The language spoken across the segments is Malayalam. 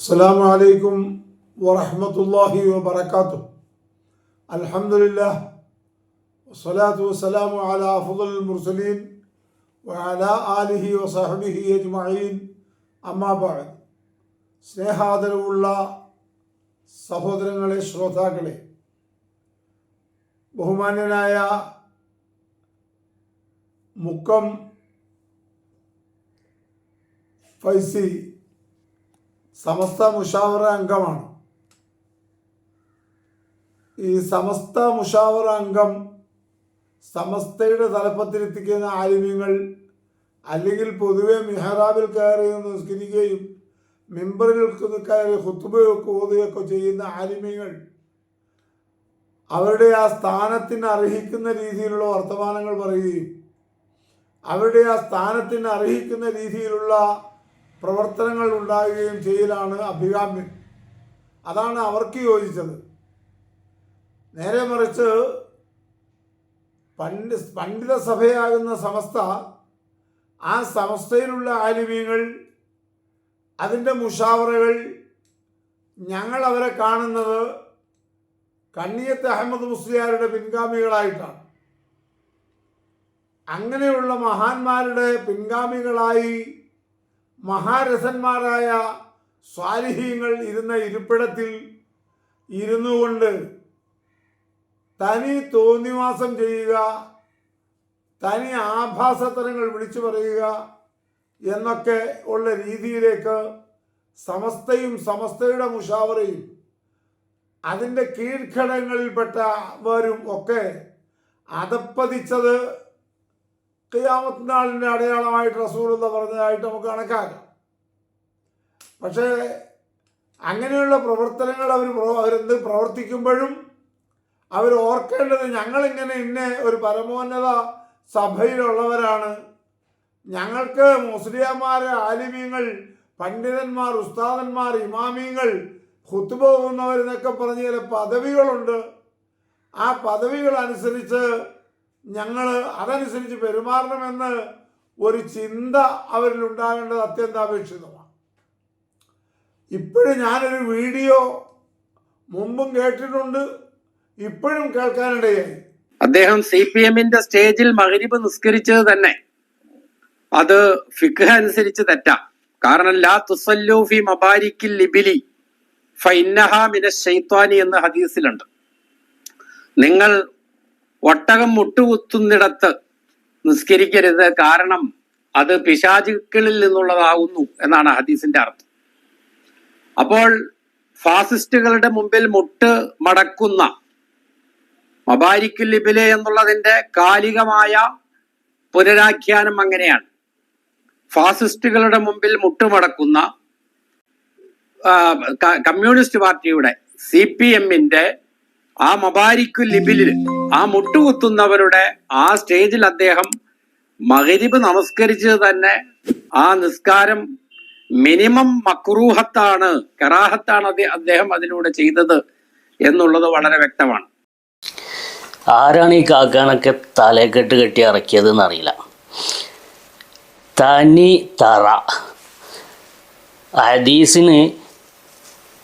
അസ്സാം വലൈക്കും വറഹമത്തല്ലാഹി വബർക്കാത്തു അൽഹമില്ല വസ്സലാത്തു വസ്സലാമു അല അഫുദുൽ മുർസലീൻ വഅല ആലിഹി വസഹബിഹി അജ്മഈൻ. അമ്മാബാദ് സ്നേഹാദരവുള്ള സഹോദരങ്ങളെ ശ്രോതാക്കളെ ബഹുമാന്യനായ മുക്കം ഫൈസി സമസ്ത മുഷാവറ അംഗമാണ്. ഈ സമസ്ത മുഷാവറ അംഗം സമസ്തയുടെ തലപ്പത്തിലെത്തിക്കുന്ന ആലിമ്യങ്ങൾ അല്ലെങ്കിൽ പൊതുവെ മിഹറാബിൽ കയറി നിസ്കരിക്കുകയും മെമ്പറിൽ കയറി ഹുത്തുബയൊക്കെ ഓതുകയൊക്കെ ചെയ്യുന്ന ആലിമ്യങ്ങൾ അവരുടെ ആ സ്ഥാനത്തിന് അർഹിക്കുന്ന രീതിയിലുള്ള വർത്തമാനങ്ങൾ പറയുകയും അവരുടെ ആ സ്ഥാനത്തിന് അർഹിക്കുന്ന രീതിയിലുള്ള പ്രവർത്തനങ്ങൾ ഉണ്ടാകുകയും ചെയ്യലാണ് അഭികാമ്യം. അതാണ് അവർക്ക് യോജിച്ചത്. നേരെ മറിച്ച് പണ്ഡി പണ്ഡിത സഭയാകുന്ന സമസ്ത ആ സമസ്തയിലുള്ള ആലിമ്യങ്ങൾ അതിന്റെ മുഷാവറകൾ ഞങ്ങൾ അവരെ കാണുന്നത് കണ്ണിയത്ത് അഹമ്മദ് മുസ്ലിയാരുടെ പിൻഗാമികളായിട്ടാണ്. അങ്ങനെയുള്ള മഹാന്മാരുടെ പിൻഗാമികളായി മഹാരഥന്മാരായ സ്വാലിഹീങ്ങൾ ഇരുന്ന ഇരിപ്പിടത്തിൽ ഇരുന്നു കൊണ്ട് തനി തോന്നിവാസം ചെയ്യുക തനി ആഭാസത്തരങ്ങൾ വിളിച്ചു പറയുക എന്നൊക്കെ ഉള്ള രീതിയിലേക്ക് സമസ്തയും സമസ്തയുടെ മുഷാവറയും അതിന്റെ കീഴ്ഘടകങ്ങളിൽപ്പെട്ടവരും ഒക്കെ അതപ്പതിച്ചത് ഖിയാമത്ത് നാളിന്റെ അടയാളമായിട്ട് എന്ന് പറഞ്ഞതായിട്ട് നമുക്ക് കണക്കാക്കാം. പക്ഷേ അങ്ങനെയുള്ള പ്രവർത്തനങ്ങൾ അവർ അവരെന്ത് പ്രവർത്തിക്കുമ്പോഴും അവർ ഓർക്കേണ്ടത് ഞങ്ങളിങ്ങനെ ഇന്ന ഒരു പരമോന്നത സഭയിലുള്ളവരാണ്. ഞങ്ങൾക്ക് മുസ്ലിംമാർ ആലിമീങ്ങൾ പണ്ഡിതന്മാർ ഉസ്താദന്മാർ ഇമാമീങ്ങൾ ഹുത്തുബ പോകുന്നവരെന്നൊക്കെ പറഞ്ഞ ചില പദവികളുണ്ട്. ആ പദവികൾ അനുസരിച്ച് ഞങ്ങൾ അതനുസരിച്ച് പെരുമാറണമെന്ന് ഒരു ചിന്ത അവരിൽ ഉണ്ടാകേണ്ടത് അത്യന്താപേക്ഷിതമാണ്. ഇപ്പോഴും ഞാനൊരു വീഡിയോ മുമ്പും കേട്ടിട്ടുണ്ട് ഇപ്പോഴും കേൾക്കാനിടയായി. അദ്ദേഹം സി പി എമ്മിന്റെ സ്റ്റേജിൽ മകരിബ് നിസ്കരിച്ചത് തന്നെ. അത് ഫിഖ് അനുസരിച്ച് തെറ്റാം. കാരണം ലാ തുസല്ലു ഫി മബാരിക്കിൽ ലിബിലി ഫൈന്നഹാ മിന ഷെയ്ത്വാനി എന്ന ഹദീസിലുണ്ട്. നിങ്ങൾ ഒട്ടകം മുട്ടുകുത്തുന്നിടത്ത് നിസ്കരിക്കരുത്. കാരണം അത് പിശാചുക്കളിൽ നിന്നുള്ളതാകുന്നു എന്നാണ് ഹദീസിന്റെ അർത്ഥം. അപ്പോൾ ഫാസിസ്റ്റുകളുടെ മുമ്പിൽ മുട്ട് മടക്കുന്ന മബാരിക്കുൽ ലിബിലെ എന്നുള്ളതിന്റെ കാലികമായ പുനരാഖ്യാനം അങ്ങനെയാണ്. ഫാസിസ്റ്റുകളുടെ മുമ്പിൽ മുട്ടുമടക്കുന്ന കമ്മ്യൂണിസ്റ്റ് പാർട്ടിയുടെ സി പി എമ്മിന്റെ ആ മബാരിക്കു ലിബിലിൽ ആ മുട്ടുകുത്തുന്നവരുടെ ആ സ്റ്റേജിൽ അദ്ദേഹം മകരിബ് നമസ്കരിച്ചത് തന്നെ ആ നിസ്കാരം മിനിമം മക്രൂഹത്താണ് കറാഹത്താണ് അദ്ദേ- അദ്ദേഹം അതിലൂടെ ചെയ്തത് എന്നുള്ളത് വളരെ വ്യക്തമാണ്. ആരാണ് ഈ കാക്കാനൊക്കെ തലക്കെട്ട് കെട്ടി ഇറക്കിയത് എന്നറിയില്ല തനി തറ. ഹദീസിന്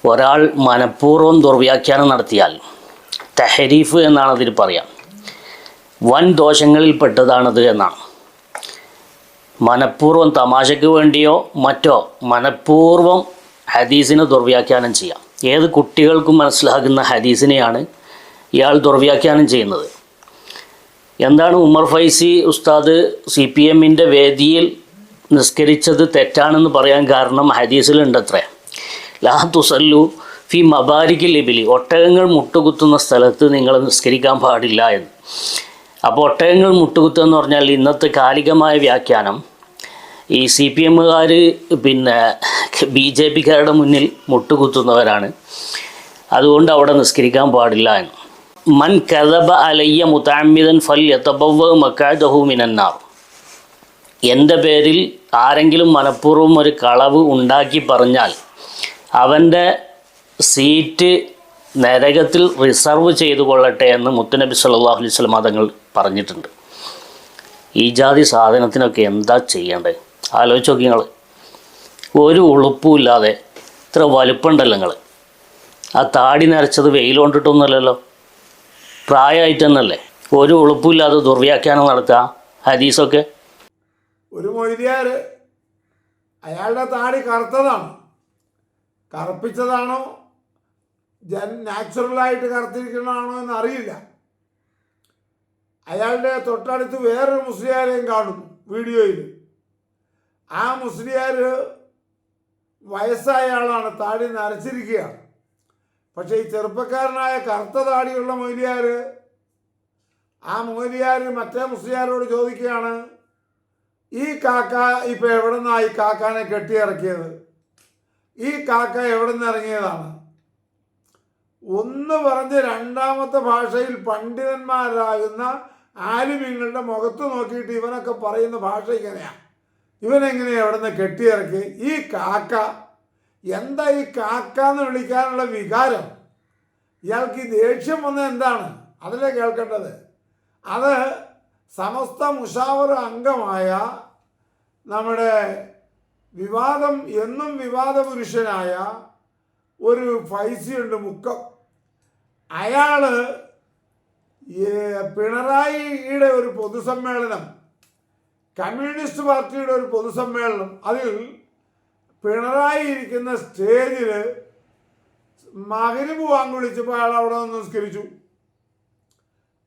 ഒരാൾ മനഃപൂർവം ദുർവ്യാഖ്യാനം നടത്തിയാൽ തെഹരീഫ് എന്നാണ് അതിൽ പറയാം. വൻ ദോഷങ്ങളിൽ പെട്ടതാണത് എന്നാണ്. മനഃപൂർവം തമാശയ്ക്ക് വേണ്ടിയോ മറ്റോ മനഃപൂർവം ഹദീസിനെ ദുർവ്യാഖ്യാനം ചെയ്യാം. ഏത് കുട്ടികൾക്കും മനസ്സിലാകുന്ന ഹദീസിനെയാണ് ഇയാൾ ദുർവ്യാഖ്യാനം ചെയ്യുന്നത്. എന്താണ് ഉമർ ഫൈസി ഉസ്താദ് സി പി എമ്മിന്റെ വേദിയിൽ നിസ്കരിച്ചത് തെറ്റാണെന്ന് പറയാൻ കാരണം ഹദീസിലുണ്ടത്രേ. ലാ തുസല്ലു ഫി മബാരിക്കിൽ ലിബിലി ഒട്ടകങ്ങൾ മുട്ടുകുത്തുന്ന സ്ഥലത്ത് നിങ്ങൾ നിസ്കരിക്കാൻ പാടില്ല എന്ന്. അപ്പോൾ ഒട്ടകങ്ങൾ മുട്ടുകുത്തുക എന്ന് പറഞ്ഞാൽ ഇന്നത്തെ കാലികമായ വ്യാഖ്യാനം ഈ സി പി എമ്മുകാർ പിന്നെ ബി ജെ പിക്കാരുടെ മുന്നിൽ മുട്ടുകുത്തുന്നവരാണ്. അതുകൊണ്ട് അവിടെ നിസ്കരിക്കാൻ പാടില്ല എന്ന്. മൻ കഥബ അലയ്യ മുതാമിദൻ ഫൽ യതബവ്വ മക്കാദഹു മിനന്നാർ. എന്റെ പേരിൽ ആരെങ്കിലും മനഃപൂർവം ഒരു കളവ് ഉണ്ടാക്കി പറഞ്ഞാൽ അവന്റെ സീറ്റ് നരകത്തിൽ റിസർവ് ചെയ്തു കൊള്ളട്ടെ എന്ന് മുത്തുനബി സല്ലാഹു അലൈഹി സ്വലം തങ്ങൾ പറഞ്ഞിട്ടുണ്ട്. ഈ ജാതി സാധനത്തിനൊക്കെ എന്താ ചെയ്യേണ്ടത് ആലോചിച്ച് നോക്കി നിങ്ങൾ ഒരു ഉളുപ്പുമില്ലാതെ ഇത്ര വലുപ്പമുണ്ടല്ലോ നിങ്ങൾ ആ താടി നരച്ചത് വെയിൽ കൊണ്ടിട്ടൊന്നുമല്ലല്ലോ. പ്രായമായിട്ടെന്നല്ലേ? ഒരു ഉളുപ്പുമില്ലാതെ ദുർവ്യാഖ്യാനം നടത്തുക ഹദീസൊക്കെ. ഒരു മൊയ്തിയാർ അയാളുടെ താടി കറുത്തതാണ്. കറുപ്പിച്ചതാണോ? ജൻ നാച്ചുറലായിട്ട് കറുത്തിരിക്കണമാണോ എന്ന് അറിയില്ല. അയാളുടെ തൊട്ടടുത്ത് വേറൊരു മുസ്ലിയാരെയും കാണും വീഡിയോയിൽ ആ മുസ്ലിയാർ വയസ്സായ ആളാണ് താടി നരച്ചിരിക്കുകയാണ് പക്ഷേ ഈ ചെറുപ്പക്കാരനായ കറുത്ത താടിയുള്ള മൊയ്ലിയാർ ആ മൊയ്ലിയാർ മറ്റേ മുസ്ലിയാരോട് ചോദിക്കുകയാണ് ഈ കാക്ക ഇപ്പം എവിടെ നിന്നാണ് ഈ കാക്കാനെ കെട്ടിയിറക്കിയത്? ഈ കാക്ക എവിടെ നിന്ന് ഇറങ്ങിയതാണ്? ഒന്ന് പറഞ്ഞ് രണ്ടാമത്തെ ഭാഷയിൽ പണ്ഡിതന്മാരാകുന്ന ആലിമ്യങ്ങളുടെ മുഖത്ത് നോക്കിയിട്ട് ഇവനൊക്കെ പറയുന്ന ഭാഷ ഇങ്ങനെയാണ് ഇവനെങ്ങനെയാണ് അവിടെ നിന്ന് കെട്ടിയിറക്കി? ഈ കാക്ക. എന്താ ഈ കാക്ക എന്ന് വിളിക്കാനുള്ള വികാരം? ഇയാൾക്ക് ഈ ദേഷ്യം വന്നത് എന്താണ്? അതിലെ കേൾക്കേണ്ടത്. അത് സമസ്ത മുഷാവർ അംഗമായ നമ്മുടെ വിവാദം എന്നും വിവാദ പുരുഷനായ ഒരു ഫൈസിയുണ്ട് മുക്കം. അയാൾ ഈ പിണറായിയുടെ ഒരു പൊതുസമ്മേളനം കമ്മ്യൂണിസ്റ്റ് പാർട്ടിയുടെ ഒരു പൊതുസമ്മേളനം അതിൽ പിണറായി ഇരിക്കുന്ന സ്റ്റേജിൽ മകരിബ് വാങ്ങുവിളിച്ചപ്പോൾ അയാൾ അവിടെ നിന്ന് നിസ്കരിച്ചു.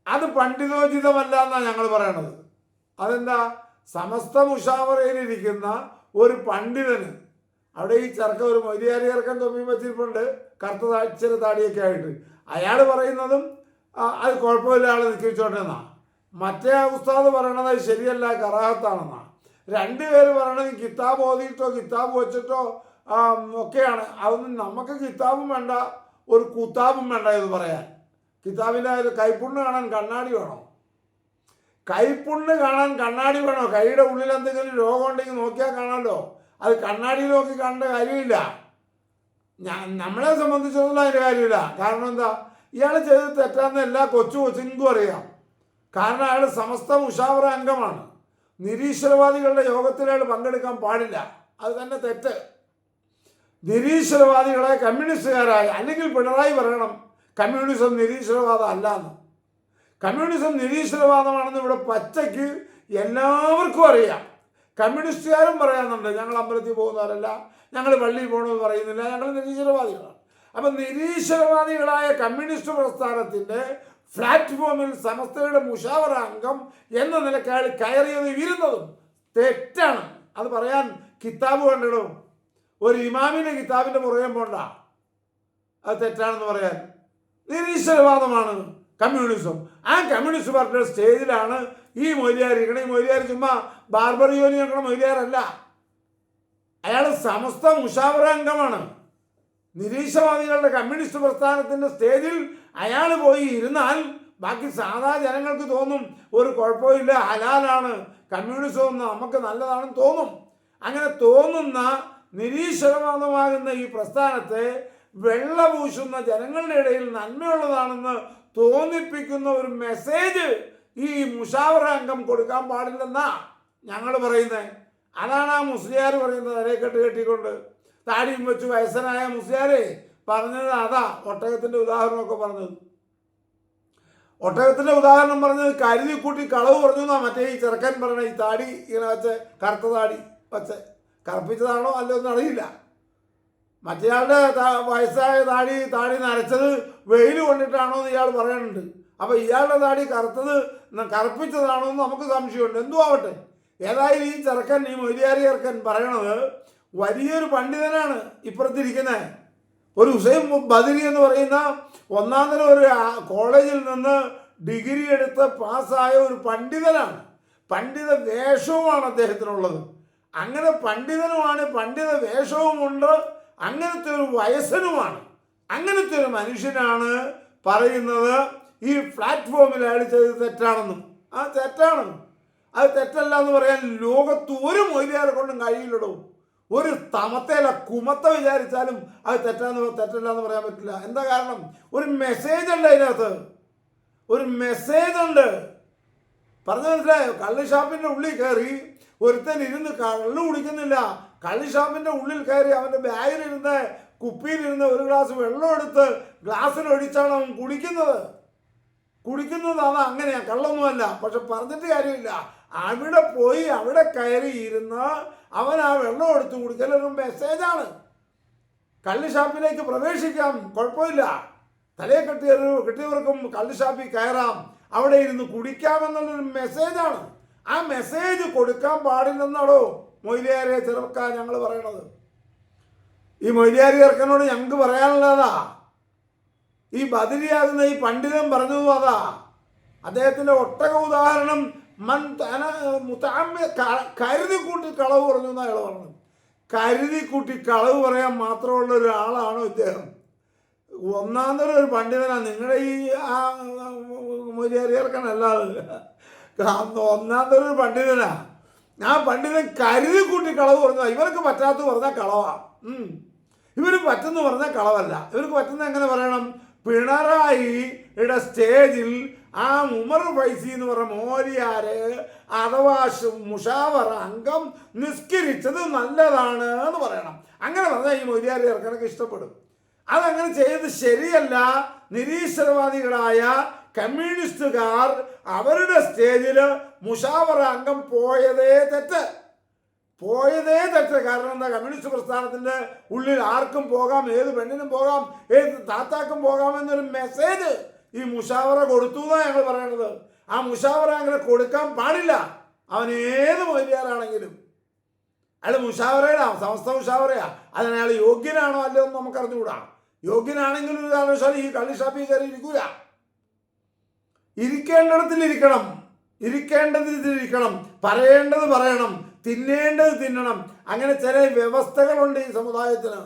അത് പണ്ഡിതോചിതമല്ല എന്നാണ് ഞങ്ങൾ പറയണത്. അതെന്താ? സമസ്ത മുഷാവറയിലിരിക്കുന്ന ഒരു പണ്ഡിതന് അവിടെ ഈ ചെറുക്ക ഒരു മൊയ്തിയാരി ചെറുക്കൻ തൊമ്മി വെച്ചിട്ടുണ്ട് കറുത്ത താഴ്ച താടിയൊക്കെ ആയിട്ട്. അയാൾ പറയുന്നതും അത് കുഴപ്പമില്ല ആൾ നിൽക്കിച്ചോട്ടെ എന്നാ. മറ്റേ ഉസ്താദ് പറയണത് ശരിയല്ല കറാഹത്താണെന്നാ രണ്ടുപേർ പറയണത് കിതാബ് ഓതിയിട്ടോ കിതാബ് വെച്ചിട്ടോ ഒക്കെയാണ്. അതൊന്നും നമുക്ക് കിതാബും വേണ്ട ഒരു കുത്താബും വേണ്ട ഇത് പറയാൻ. കിതാബിന്റെ ഒരു കൈപ്പുണ്ണ് കാണാൻ കണ്ണാടി വേണോ? കൈപ്പുണ്ണ് കാണാൻ കണ്ണാടി വേണോ? കൈയുടെ ഉള്ളിൽ എന്തെങ്കിലും രോഗം ഉണ്ടെങ്കിൽ നോക്കിയാൽ കാണാമല്ലോ. അത് കണ്ണാടി നോക്കി കാണേണ്ട കാര്യമില്ല. നമ്മളെ സംബന്ധിച്ചിടത്തോളം അതിന്റെ കാര്യമില്ല. കാരണം എന്താ? ഇയാൾ ചെയ്ത് തെറ്റാന്ന് എല്ലാ കൊച്ചു കൊച്ചിനും അറിയാം. കാരണം അയാൾ സമസ്ത മുഷാവറ അംഗമാണ്. നിരീശ്വരവാദികളുടെ യോഗത്തിൽ അയാൾ പങ്കെടുക്കാൻ പാടില്ല. അത് തന്നെ തെറ്റ്. നിരീശ്വരവാദികളെ കമ്മ്യൂണിസ്റ്റുകാരായ അല്ലെങ്കിൽ പിണറായി പറയണം കമ്മ്യൂണിസം നിരീശ്വരവാദം അല്ല എന്ന് കമ്മ്യൂണിസം നിരീശ്വരവാദമാണെന്ന് ഇവിടെ പച്ചയ്ക്ക് എല്ലാവർക്കും അറിയാം. കമ്മ്യൂണിസ്റ്റുകാരും പറയാനുണ്ട് ഞങ്ങൾ അമ്പലത്തിൽ പോകുന്നവരല്ല ഞങ്ങൾ പള്ളിയിൽ പോകണമെന്ന് പറയുന്നില്ല ഞങ്ങൾ നിരീശ്വരവാദികളാണ്. അപ്പം നിരീശ്വരവാദികളായ കമ്മ്യൂണിസ്റ്റ് പ്രസ്ഥാനത്തിന്റെ പ്ലാറ്റ്ഫോമിൽ സമസ്തയുടെ മുഷാവറ അംഗം എന്ന നിലയ്ക്ക് അയാൾ കയറിയത് ഇരുന്നതും. തെറ്റാണ്. അത് പറയാൻ കിതാബ് കണ്ടിടും. ഒരു ഇമാമിന്റെ കിതാബിന്റെ പുറകെ പോണ്ട. അത് തെറ്റാണെന്ന് പറയാൻ. നിരീശ്വരവാദമാണ്. കമ്മ്യൂണിസം. ആ കമ്മ്യൂണിസ്റ്റ് പാർട്ടിയുടെ സ്റ്റേജിലാണ് ഈ മൊയ്ലിയാർ ഇരിക്കണം. ഈ മൊയ്ലിയാർ ചുമ്മാ ബാർബർ യോനി നോക്കണ മൊയ്ലിയാറല്ല അയാൾ സമസ്ത മുഷാവറ അംഗമാണ് നിരീശ്വരവാദികളുടെ കമ്മ്യൂണിസ്റ്റ് പ്രസ്ഥാനത്തിന്റെ സ്റ്റേജിൽ അയാൾ പോയി ഇരുന്നാൽ ബാക്കി സാധാ ജനങ്ങൾക്ക് തോന്നും ഒരു കുഴപ്പമില്ല ഹലാലാണ്. കമ്മ്യൂണിസം ഒന്ന് നമുക്ക് നല്ലതാണെന്ന് തോന്നും. അങ്ങനെ തോന്നുന്ന നിരീശ്വരവാദമാകുന്ന ഈ പ്രസ്ഥാനത്തെ വെള്ള പൂശുന്ന ജനങ്ങളുടെ ഇടയിൽ നന്മയുള്ളതാണെന്ന് തോന്നിപ്പിക്കുന്ന ഒരു മെസ്സേജ് ഈ മുഷാവറ അംഗം കൊടുക്കാൻ പാടില്ലെന്നാ ഞങ്ങൾ പറയുന്നത് അതാണ് ആ മുസ്ലിയാർ പറയുന്നത്. അരക്കെട്ട് കെട്ടിക്കൊണ്ട് താടിയും വെച്ച് വയസ്സനായ മുസ്ലിയാരെ പറഞ്ഞത് അതാ ഒട്ടകത്തിന്റെ ഉദാഹരണമൊക്കെ പറഞ്ഞത്. ഒട്ടകത്തിന്റെ ഉദാഹരണം പറഞ്ഞത് കരുതി കൂട്ടി കളവ് പറഞ്ഞു എന്നാ മറ്റേ ഈ ചെറുക്കൻ പറഞ്ഞ ഈ താടി ഇങ്ങനെ വെച്ച് കറുത്ത താടി വച്ച് കറുപ്പിച്ചതാണോ അല്ലോ അറിയില്ല മറ്റേയാളുടെ വയസ്സായ താടി താടി നരച്ചത് വെയിൽ കൊണ്ടിട്ടാണോ എന്ന് ഇയാൾ പറയാനുണ്ട്. അപ്പോൾ ഇയാളുടെ താടി കറുത്തത് കറുപ്പിച്ചതാണോ എന്ന് നമുക്ക് സംശയമുണ്ട്. എന്തു ആവട്ടെ ഏതായാലും ഈ ചെറുക്കൻ ഈ മൊയ്ലിയാരി ചെറുക്കൻ പറയണത് വലിയൊരു പണ്ഡിതനാണ് ഇപ്പുറത്തിരിക്കുന്നത് ഒരു ഹുസൈൻ ബദരി എന്ന് പറയുന്ന ഒന്നാം തരം ഒരു കോളേജിൽ നിന്ന് ഡിഗ്രി എടുത്ത് പാസ്സായ ഒരു പണ്ഡിതനാണ്. പണ്ഡിത വേഷവുമാണ് അദ്ദേഹത്തിനുള്ളത്. അങ്ങനെ പണ്ഡിതനുമാണ് പണ്ഡിത വേഷവുമുണ്ട് അങ്ങനത്തെ ഒരു വയസ്സനുമാണ്. അങ്ങനത്തെ ഒരു മനുഷ്യനാണ് പറയുന്നത് ഈ പ്ലാറ്റ്ഫോമിൽ അയാൾ ചെയ്ത് തെറ്റാണെന്നും. ആ തെറ്റാണ് അത് തെറ്റല്ല എന്ന് പറയാൻ ലോകത്ത് ഒരു മൊയ്ലിയാരെ കൊണ്ടും കഴിയില്ലടോ. ഒരു തമത്തേല കുമത്ത വിചാരിച്ചാലും അത് തെറ്റാന്ന് തെറ്റല്ല എന്ന് പറയാൻ പറ്റില്ല. എന്താ കാരണം? ഒരു മെസ്സേജ് ഉണ്ട് അതിനകത്ത്. ഒരു മെസ്സേജ് ഉണ്ട്. പറഞ്ഞു മനസ്സിലായോ? കള്ള് ഷാപ്പിന്റെ ഉള്ളിൽ കയറി ഒരുത്തൻ ഇരുന്ന് കള്ളു കുടിക്കുന്നില്ല. കള്ള് ഷാപ്പിന്റെ ഉള്ളിൽ കയറി അവന്റെ ബാഗിലിരുന്ന് കുപ്പിയിലിരുന്ന് ഒരു ഗ്ലാസ് വെള്ളം എടുത്ത് ഗ്ലാസ്സിൽ ഒഴിച്ചാണ് അവൻ കുടിക്കുന്നത്. കുടിക്കുന്നത് അത് അങ്ങനെയാ കള്ളൊന്നുമല്ല. പക്ഷെ പറഞ്ഞിട്ട് കാര്യമില്ല. അവിടെ പോയി അവിടെ കയറി ഇരുന്ന് അവൻ ആ വെള്ളം എടുത്ത് കുടിക്കൽ ഒരു മെസ്സേജാണ്. കള്ള് ഷാപ്പിലേക്ക് പ്രവേശിക്കാം കുഴപ്പമില്ല. തലയെ കെട്ടിയ കെട്ടിയവർക്കും കള്ള് ഷാപ്പിൽ കയറാം. അവിടെ ഇരുന്ന് കുടിക്കാമെന്നുള്ളൊരു മെസ്സേജാണ്. ആ മെസ്സേജ് കൊടുക്കാൻ പാടില്ലെന്നാണോ മൊയ്ലിയാരെ ചെറുക്കാൻ ഞങ്ങൾ പറയണത്. ഈ മൊയ്ലിയാരി ചെറുക്കനോട് ഞങ്ങൾക്ക് പറയാനുള്ളതാ. ഈ ബദിരിയാകുന്ന ഈ പണ്ഡിതൻ പറഞ്ഞതും അതാ. അദ്ദേഹത്തിന്റെ ഒട്ടക ഉദാഹരണം മൻ തന- മുത്തഅമ്മി ക- കരുതി കൂട്ടി കളവ് പറഞ്ഞു എന്നാ അയാൾ പറഞ്ഞു കരുതി കൂട്ടി കളവ് പറയാൻ മാത്രമുള്ള ഒരാളാണോ ഇദ്ദേഹം? ഒന്നാം തരം ഒരു പണ്ഡിതനാണ് നിങ്ങളുടെ ഈ ആ മൊഴിയേറിയർക്കനല്ലാതെ ഒന്നാം തരം ഒരു പണ്ഡിതനാ. ആ പണ്ഡിതൻ കരുതി കൂട്ടി കളവ് പറഞ്ഞതാ. ഇവർക്ക് പറ്റാത്ത പറഞ്ഞാൽ കളവാ. ഇവർ പറ്റുന്ന പറഞ്ഞാൽ കളവല്ല. ഇവർക്ക് പറ്റുന്ന എങ്ങനെ പറയണം? പിണറായിയുടെ സ്റ്റേജിൽ ആ ഉമർ ഫൈസി എന്ന് പറഞ്ഞ മോരിയാര് അഥവാ മുഷാവർ അംഗം നിസ്കരിച്ചത് നല്ലതാണ് എന്ന് പറയണം. അങ്ങനെ പറഞ്ഞാൽ ഈ മോരിയാരി ഇറക്കണക്ക് ഇഷ്ടപ്പെടും. അതങ്ങനെ ചെയ്ത് ശരിയല്ല നിരീശ്വരവാദികളായ കമ്മ്യൂണിസ്റ്റുകാർ അവരുടെ സ്റ്റേജിൽ മുഷാവറ അംഗം പോയതേ തെറ്റ്. പോയതേ തെറ്റ്. കാരണം എന്താ? കമ്മ്യൂണിസ്റ്റ് പ്രസ്ഥാനത്തിന്റെ ഉള്ളിൽ ആർക്കും പോകാം ഏത് പെണ്ണിനും പോകാം ഏത് താത്താക്കും പോകാം എന്നൊരു മെസ്സേജ് ഈ മുഷാവറ കൊടുത്തു എന്നാണ് ഞങ്ങൾ പറയണത്. ആ മുഷാവറ അങ്ങനെ കൊടുക്കാൻ പാടില്ല. അവൻ ഏത് മൊഴിയാറാണെങ്കിലും അയാൾ മുഷാവറയുടെ സമസ്ത മുഷാവറയാ. അതിന് അയാൾ യോഗ്യനാണോ അല്ലയോ എന്ന് നമുക്ക് അറിഞ്ഞുകൂടാ യോഗ്യനാണെങ്കിൽ ഒരു കാരണവശാലും ഈ കള്ളി ഷാപ്പിൽ കയറി ഇരിക്കേണ്ടിടത്തിൽ ഇരിക്കണം. ഇരിക്കേണ്ടതിൽ ഇരിക്കണം. പറയേണ്ടത് പറയണം. തിന്നേണ്ടത് തിന്നണം. അങ്ങനെ ചില വ്യവസ്ഥകളുണ്ട് ഈ സമുദായത്തിന്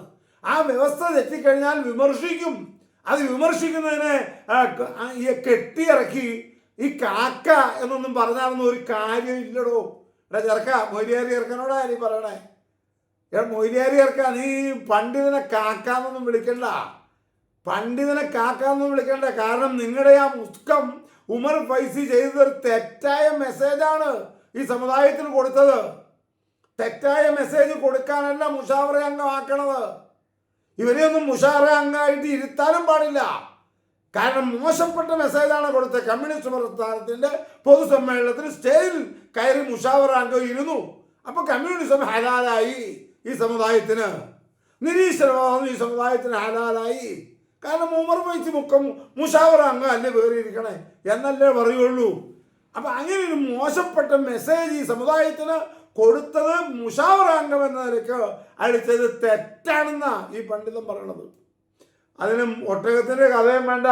ആ വ്യവസ്ഥ തെറ്റിക്കഴിഞ്ഞാൽ വിമർശിക്കും. അത് വിമർശിക്കുന്നതിന് ഈ കെട്ടിയിറക്കി ഈ കാക്ക എന്നൊന്നും പറഞ്ഞാലൊന്നും ഒരു കാര്യം ഇല്ലടോ. എടാ ചെറുക്ക മൊയ്ലിയാരി ചെറുക്കനോടാ നീ പറയണേ. എടാ മൊയ്ലിയാരി ചെറുക്ക നീ പണ്ഡിതനെ കാക്ക എന്നൊന്നും വിളിക്കണ്ട. പണ്ഡിതനെ കാക്ക എന്നൊന്നും വിളിക്കണ്ട. കാരണം നിങ്ങളുടെ ആ മുസ്കം ഉമർ ഫൈസി ചെയ്തത് ഒരു തെറ്റായ മെസ്സേജാണ് ഈ സമുദായത്തിന് കൊടുത്തത്. തെറ്റായ മെസ്സേജ് കൊടുക്കാനല്ല മുഷാവറ അംഗമാക്കണത്. ഇവരെയൊന്നും മുഷാവറ അംഗമായിട്ട് ഇരുത്താനും പാടില്ല. കാരണം മോശപ്പെട്ട മെസ്സേജാണ് കൊടുത്തത്. കമ്മ്യൂണിസ്റ്റ് പ്രസ്ഥാനത്തിന്റെ പൊതുസമ്മേളനത്തിൽ സ്റ്റേജിൽ കയറി മുഷാവറ അംഗം ഇരുന്നു. അപ്പോൾ കമ്മ്യൂണിസം ഹലാലായി ഈ സമുദായത്തിന്. നിരീശ്വരവാദം ഈ സമുദായത്തിന് ഹലാലായി. കാരണം ഉമർ വൈസ് മുക്കം മുഷാവറ അങ്ങ് അല്ലേ വേറിയിരിക്കണേ എന്നല്ലേ പറയുള്ളൂ. അപ്പൊ അങ്ങനെ ഒരു മോശപ്പെട്ട മെസ്സേജ് ഈ സമുദായത്തിന് കൊടുത്തത് മുഷാവറ അംഗം എന്ന നിലയ്ക്ക് അടിച്ചത് തെറ്റാണെന്നാ ഈ പണ്ഡിതൻ പറയണത്. അതിനും ഒട്ടകത്തിന്റെ കഥയും വേണ്ട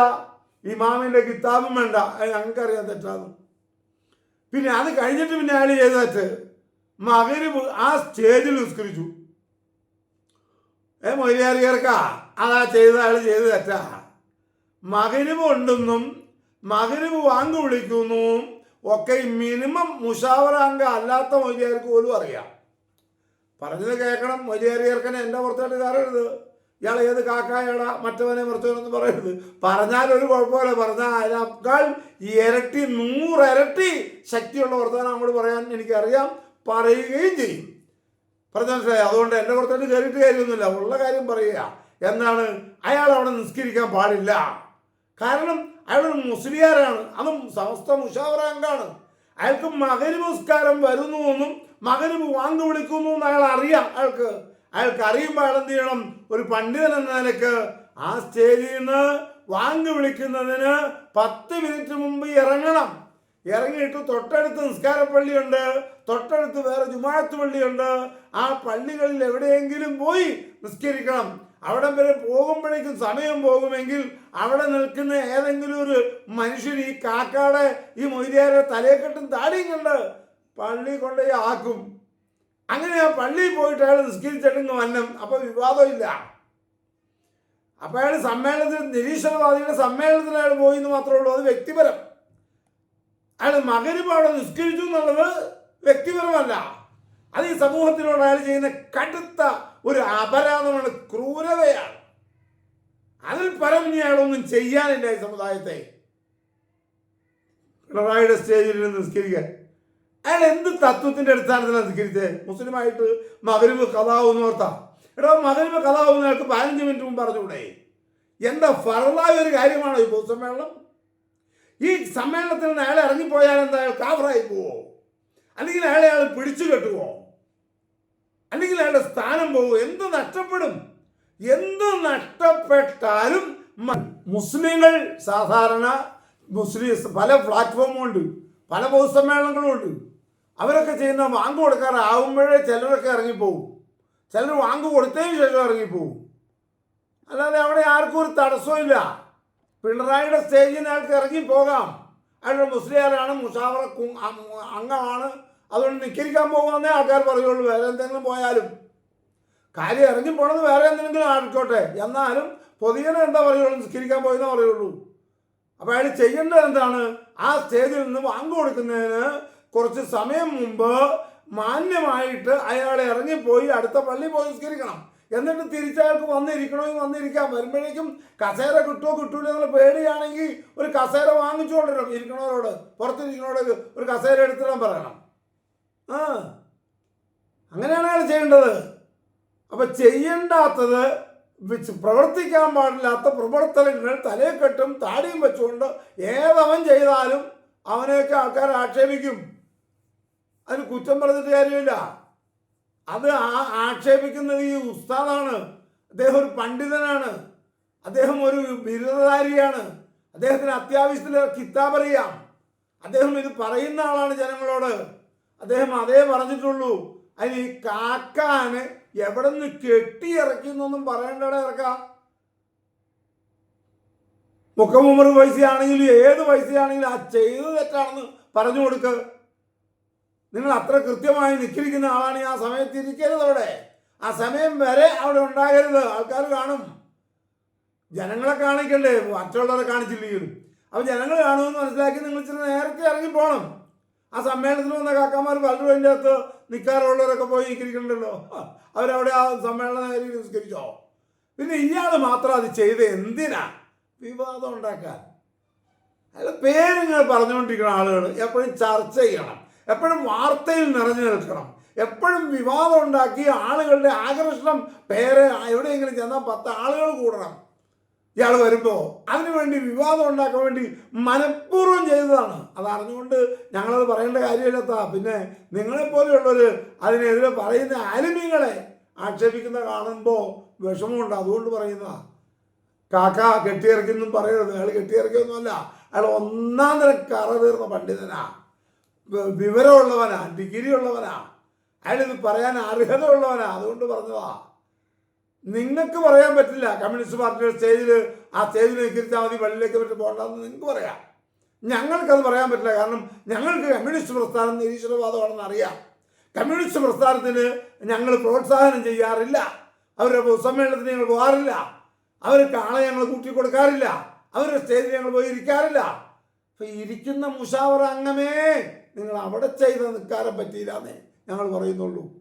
ഇമാമിന്റെ കിതാബും വേണ്ട അത് ഞങ്ങൾക്കറിയാം തെറ്റാന്ന് പിന്നെ അത് കഴിഞ്ഞിട്ട് പിന്നെ അയാൾ ചെയ്ത തെറ്റ് മകന് ആ സ്റ്റേജിൽ നിസ്കരിച്ചു. ഏ മൊയ്യാരിയർക്കാ അതാ ചെയ്ത ആൾ ചെയ്ത് തെറ്റാ. മകരിവ് ഉണ്ടെന്നും മകരിവ് വാങ്ങി വിളിക്കുന്നു ഒക്കെ മിനിമം മുഷാവറാങ്ക അല്ലാത്ത മൊയ്യാർക്ക് പോലും അറിയാം. പറഞ്ഞത് കേൾക്കണം മൊയ്യാരിയർക്കനെ എന്റെ പുറത്തോട്ട് കയറരുത് ഇയാൾ ഏത് കാക്കായട മറ്റവനെ മറിച്ചവനെന്ന് പറയരുത്. പറഞ്ഞാൽ ഒരു കുഴപ്പമില്ല പറഞ്ഞാൽ അതിനേക്കാൾ ഇരട്ടി നൂറിരട്ടി ശക്തിയുള്ള വർത്തമാനം അങ്ങോട്ട് പറയാൻ എനിക്കറിയാം പറയുകയും ചെയ്യും. പറഞ്ഞ മനസ്സിലായി? അതുകൊണ്ട് എന്റെ പുറത്തോട്ട് കയറിയിട്ട് കാര്യമൊന്നുമില്ല. ഉള്ള കാര്യം പറയുക. എന്താണ് അയാൾ അവിടെ നിസ്കരിക്കാൻ പാടില്ല. കാരണം അയാൾ മുസ്ലിയാരാണ്. അതും സമസ്ത മുഷാവറാങ്കാണ് അയാൾക്ക് മകന് നമസ്കാരം വരുന്നു എന്നും മകന് വാങ്ങു വിളിക്കുന്നു എന്ന് അയാൾ അറിയാം. അയാൾക്ക് അയാൾക്ക് അറിയുമ്പോൾ അയാൾ എന്ത് ചെയ്യണം? ഒരു പണ്ഡിതൻ എന്ന നിലയ്ക്ക് ആ സ്റ്റേജിൽ നിന്ന് വാങ്ങു വിളിക്കുന്നതിന് പത്ത് മിനിറ്റ് മുമ്പ് ഇറങ്ങണം. ഇറങ്ങിയിട്ട് തൊട്ടടുത്ത് നിസ്കാര പള്ളിയുണ്ട്. തൊട്ടടുത്ത് വേറെ ജുമാഴത്ത് പള്ളിയുണ്ട്. ആ പള്ളികളിൽ എവിടെയെങ്കിലും പോയി നിസ്കരിക്കണം. അവിടെ വരെ പോകുമ്പോഴേക്കും സമയം പോകുമെങ്കിൽ അവിടെ നിൽക്കുന്ന ഏതെങ്കിലും ഒരു മനുഷ്യൻ ഈ കാക്കാടെ ഈ മൊയ്തിയാരെ തലയെക്കെട്ടും താടിയും കണ്ട് പള്ളി കൊണ്ടുപോയി ആക്കും. അങ്ങനെ ആ പള്ളിയിൽ പോയിട്ട് അയാൾ നിസ്കരിച്ചിട്ടുങ്ങ് വന്നം അപ്പൊ വിവാദമില്ല. അപ്പൊ അയാൾ സമ്മേളനത്തിൽ നിരീശ്വരവാദിയുടെ സമ്മേളനത്തിൽ അയാൾ പോയി എന്ന് മാത്രമേ ഉള്ളൂ. അത് വ്യക്തിപരം. അയാൾ മകനും അവിടെ നിസ്കരിച്ചു എന്നുള്ളത് വ്യക്തിപരമല്ല. അത് ഈ സമൂഹത്തിനോട് അയാൾ ചെയ്യുന്ന കടുത്ത ഒരു അപരാധമാണ് ക്രൂരതയാണ്. അതിൽ പരം ഇനി അയാളൊന്നും ചെയ്യാനില്ല ഈ സമുദായത്തെ. പിണറായിയുടെ സ്റ്റേജിൽ നിന്ന് നിസ്കരിക്കാൻ. അയാൾ എന്ത് തത്വത്തിന്റെ അടിസ്ഥാനത്തിലാണ് നിസ്കരിച്ചത്? മുസ്ലിമായിട്ട് മകരും കഥാവെന്ന് ഓർത്താ. എടാ മകനിമ കഥാവെന്ന് അയാൾക്ക് പതിനഞ്ച് മിനിറ്റ് മുമ്പ് പറഞ്ഞുകൂടെ? എന്താ ഫറലായ ഒരു കാര്യമാണോ ഈ പൊതുസമ്മേളനം? ഈ സമ്മേളനത്തിൽ നിന്ന് അയാൾ ഇറങ്ങിപ്പോയാൽ എന്താ അയാൾ കാവറായി പോവോ? അല്ലെങ്കിൽ അയാളെ അയാൾ പിടിച്ചു കെട്ടുവോ? അല്ലെങ്കിൽ അയാളുടെ സ്ഥാനം പോകും. എന്ത് നഷ്ടപ്പെടും? എന്ത് നഷ്ടപ്പെട്ടാലും മുസ്ലിങ്ങൾ സാധാരണ മുസ്ലിംസ് പല പ്ലാറ്റ്ഫോമും ഉണ്ട്. പല പൊതുസമ്മേളനങ്ങളും ഉണ്ട്. അവരൊക്കെ ചെയ്യുന്ന വാങ്ക് കൊടുക്കാറാവുമ്പോഴേ ചിലരൊക്കെ ഇറങ്ങിപ്പോവും. ചിലർ വാങ്ക് കൊടുത്തതിന് ശേഷം ഇറങ്ങിപ്പോവും. അല്ലാതെ അവിടെ ആർക്കും ഒരു തടസ്സമില്ല പിണറായിയുടെ സ്റ്റേജിന് അയാൾക്ക് ഇറങ്ങിപ്പോകാം. അയാളുടെ മുസ്ലിയാരാണ് മുഷാവറ അംഗമാണ് അതുകൊണ്ട് നിക്കരിക്കാൻ പോകുമെന്നേ ആൾക്കാർ പറയുള്ളൂ വേറെ എന്തെങ്കിലും പോയാലും. കാര്യം ഇറങ്ങി പോണത് വേറെ എന്തെങ്കിലും ആയിക്കോട്ടെ. എന്നാലും പൊതുജനം എന്താ പറയുള്ളൂ? നിസ്കരിക്കാൻ പോയെന്നേ പറയുള്ളൂ. അപ്പോൾ അയാൾ ചെയ്യേണ്ടത് എന്താണ്? ആ സ്റ്റേജിൽ നിന്ന് വാങ്ങു കൊടുക്കുന്നതിന് കുറച്ച് സമയം മുമ്പ് മാന്യമായിട്ട് അയാൾ ഇറങ്ങിപ്പോയി അടുത്ത പള്ളി പോയി നിസ്കരിക്കണം. എന്നിട്ട് തിരിച്ചയാൾക്ക് വന്നിരിക്കണമെങ്കിൽ വന്നിരിക്കാം. വരുമ്പോഴേക്കും കസേര കിട്ടുമോ കിട്ടൂല എന്നുള്ള പേടിയാണെങ്കിൽ ഒരു കസേര വാങ്ങിച്ചു കൊണ്ടുവരണം ഇരിക്കണവരോട്. പുറത്തിരിക്കണവരോട് ഒരു കസേര എടുത്തിടാൻ പറയണം. ആ. അങ്ങനെയാണ് അയാൾ ചെയ്യേണ്ടത്. അപ്പൊ ചെയ്യേണ്ടാത്തത് പ്രവർത്തിക്കാൻ പാടില്ലാത്ത പ്രവർത്തനങ്ങൾ കെട്ടും താടിയും വെച്ചുകൊണ്ട് ഏതവൻ ചെയ്താലും അവനെയൊക്കെ ആൾക്കാർ ആക്ഷേപിക്കും. അതിന് കുറ്റം പറഞ്ഞിട്ട് കാര്യമില്ല. അത് ആ ആക്ഷേപിക്കുന്നത് ഈ ഉസ്താദാണ്. അദ്ദേഹം ഒരു പണ്ഡിതനാണ്. അദ്ദേഹം ഒരു ബിരുദധാരിയാണ്. അദ്ദേഹത്തിന് അത്യാവശ്യത്തിൽ കിതാബ് അറിയാം. അദ്ദേഹം ഇത് പറയുന്ന ആളാണ് ജനങ്ങളോട്. അദ്ദേഹം അതേ പറഞ്ഞിട്ടുള്ളൂ. അതിന് ഈ കാക്കാന് എവിടെ നിന്ന് കെട്ടിയിറക്കി എന്നൊന്നും പറയേണ്ടവിടെ ഇറക്കാം മുഖമുമർ പൈസയാണെങ്കിലും ഏത് പൈസയാണെങ്കിലും ആ ചെയ്ത് തെറ്റാണെന്ന് പറഞ്ഞു കൊടുക്കുക നിങ്ങൾ അത്ര കൃത്യമായി നിൽക്കിരിക്കുന്ന ആളാണ് ആ സമയത്ത് ഇരിക്കരുത് അവിടെ. ആ സമയം വരെ അവിടെ ഉണ്ടാകരുത്. ആൾക്കാർ കാണും. ജനങ്ങളെ കാണിക്കണ്ടേ? മറ്റുള്ളവരെ കാണിച്ചില്ലെങ്കിലും. അപ്പം ജനങ്ങൾ കാണുമെന്ന് മനസ്സിലാക്കി നിങ്ങൾ ഇച്ചിരി നേരത്തെ ഇറങ്ങി പോകണം ആ സമ്മേളനത്തിൽ വന്ന കാക്കാമാർ പലരും അതിന്റെ അകത്ത് നിൽക്കാറുള്ളവരൊക്കെ പോയി നിൽക്കുന്നുണ്ടല്ലോ അവരവിടെ ആ സമ്മേളന നിസ്കരിച്ചോ? പിന്നെ ഇയാൾ മാത്രം അത് ചെയ്ത് എന്തിനാ വിവാദം ഉണ്ടാക്കാൻ? അല്ല പേരിങ്ങനെ പറഞ്ഞുകൊണ്ടിരിക്കുന്ന ആളുകൾ എപ്പോഴും ചർച്ച ചെയ്യണം എപ്പോഴും വാർത്തയിൽ നിറഞ്ഞു നിൽക്കണം എപ്പോഴും വിവാദം ഉണ്ടാക്കി ആളുകളുടെ ആകർഷണം പേര് എവിടെയെങ്കിലും ചെന്നാൽ പത്ത് ആളുകൾ കൂടണം. ഇയാൾ വരുമ്പോൾ അതിനുവേണ്ടി വിവാദം ഉണ്ടാക്കാൻ വേണ്ടി മനഃപൂർവം ചെയ്തതാണ്. അത് അറിഞ്ഞുകൊണ്ട് ഞങ്ങളത് പറയേണ്ട കാര്യമില്ലാത്ത പിന്നെ നിങ്ങളെപ്പോലെയുള്ളവർ അതിനെതിരെ പറയുന്ന ആലിമീങ്ങളെ ആക്ഷേപിക്കുന്ന കാണുമ്പോൾ വിഷമമുണ്ട്. അതുകൊണ്ട് പറയുന്നതാണ് കാക്ക കെട്ടിയിറക്കിയെന്നും പറയരുത്. അയാൾ കെട്ടിയിറക്കിയൊന്നുമല്ല. അയാൾ ഒന്നാം തരം കറ തീർന്ന പണ്ഡിതനാ. വിവരമുള്ളവനാ ഡിഗ്രി ഉള്ളവനാ അയാളിത് പറയാൻ അർഹത ഉള്ളവനാ അതുകൊണ്ട് പറഞ്ഞതാ. നിങ്ങൾക്ക് പറയാൻ പറ്റില്ല. കമ്മ്യൂണിസ്റ്റ് പാർട്ടിയുടെ സ്റ്റേജിൽ ആ സ്റ്റേജിൽ നിൽക്കിരിച്ചാൽ മതി വെള്ളിലേക്ക് പറ്റി പോകണ്ടെന്ന് നിങ്ങൾക്ക് പറയാം. ഞങ്ങൾക്കത് പറയാൻ പറ്റില്ല. കാരണം ഞങ്ങൾക്ക് കമ്മ്യൂണിസ്റ്റ് പ്രസ്ഥാനം നിരീശ്വരവാദമാണെന്ന് അറിയാം. കമ്മ്യൂണിസ്റ്റ് പ്രസ്ഥാനത്തിന് ഞങ്ങൾ പ്രോത്സാഹനം ചെയ്യാറില്ല. അവരുടെ പൊതുസമ്മേളനത്തിന് ഞങ്ങൾ പോകാറില്ല. അവർക്ക് ആളെ ഞങ്ങൾ കൂട്ടി കൊടുക്കാറില്ല അവരുടെ സ്റ്റേജിൽ ഞങ്ങൾ പോയി ഇരിക്കാറില്ല. അപ്പൊ ഇരിക്കുന്ന മുഷാവർ അംഗമേ നിങ്ങൾ അവിടെ ചെയ്ത നിൽക്കാരെ പറ്റിയില്ലാന്നേ ഞങ്ങൾ പറയുന്നുള്ളൂ.